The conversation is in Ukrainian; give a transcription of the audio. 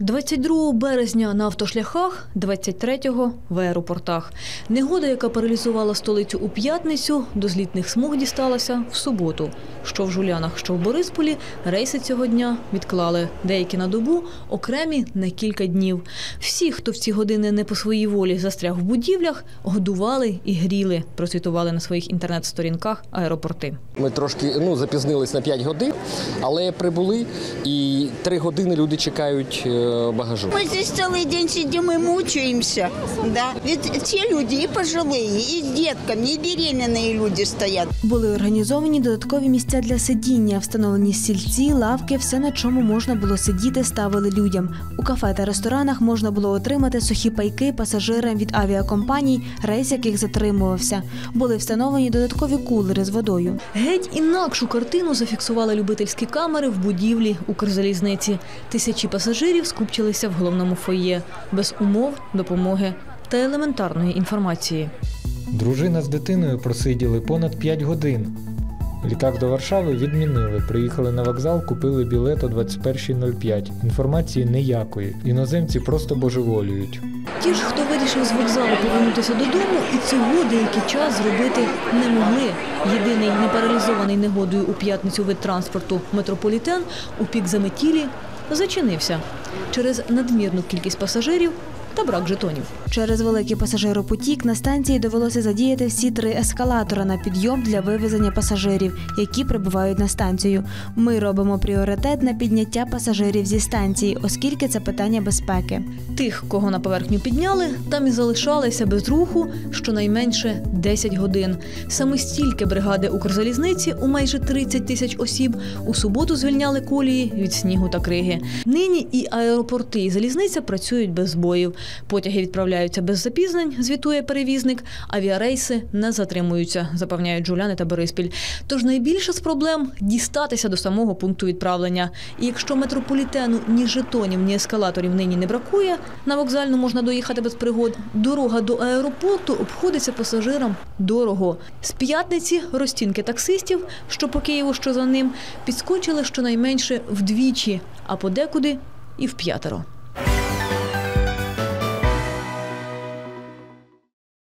22 березня на автошляхах, 23-го в аеропортах. Негода, яка паралізувала столицю у п'ятницю, до злітних смуг дісталася в суботу. Що в Жулянах, що в Борисполі, рейси цього дня відклали. Деякі на добу, окремі на кілька днів. Всі, хто в ці години не по своїй волі застряг в будівлях, годували і гріли, процитували на своїх інтернет-сторінках аеропорти. Ми трошки ну, запізнились на 5 годин, але прибули і 3 години люди чекають е, багажу. Мы здесь целый день сидим и мучаемся. Да? Ведь те люди и пожилые, и с детками, и беременные люди стоят. Були організовані додаткові місця для сидіння, встановлені стільці, лавки, все на чому можна було сидіти, ставили людям. У кафе та ресторанах можна було отримати сухі пайки пасажирам від авіакомпаній, рейс яких затримувався. Були встановлені додаткові кулери з водою. Геть інакшу картину зафіксували любительські камери в будівлі Укрзалізниці. Тисячі пасажирів скупчилися в головному фоє без умов, допомоги та елементарної інформації. Дружина з дитиною просиділи понад 5 годин. Літак до Варшави відмінили. Приїхали на вокзал, купили білет о 21.05. Інформації ніякої. Іноземці просто божеволюють. Ті ж, хто вирішив з вокзалу повернутися додому, і цього деякий час зробити не могли. Єдиний непаралізований негодою у п'ятницю вид транспорту метрополітен у пік заметілі зачинився через надмірну кількість пасажирів та брак жетонів. Через великий пасажиропотік на станції довелося задіяти всі три ескалатора на підйом для вивезення пасажирів, які прибувають на станцію. Ми робимо пріоритет на підняття пасажирів зі станції, оскільки це питання безпеки. Тих, кого на поверхню підняли, там і залишалися без руху щонайменше 10 годин. Саме стільки бригади Укрзалізниці у майже 30 тисяч осіб у суботу звільняли колії від снігу та криги. Нині і аеропорти, і залізниця працюють без збоїв. Потяги відправляються без запізнень, звітує перевізник. Авіарейси не затримуються, запевняють Жуляни та Бориспіль. Тож найбільша з проблем дістатися до самого пункту відправлення. І якщо метрополітену ні жетонів, ні ескалаторів нині не бракує, на вокзальну можна доїхати без пригод. Дорога до аеропорту обходиться пасажирам дорого. З п'ятниці розцінки таксистів, що по Києву, що за ним, підскочили щонайменше вдвічі, а подекуди і в п'ятеро.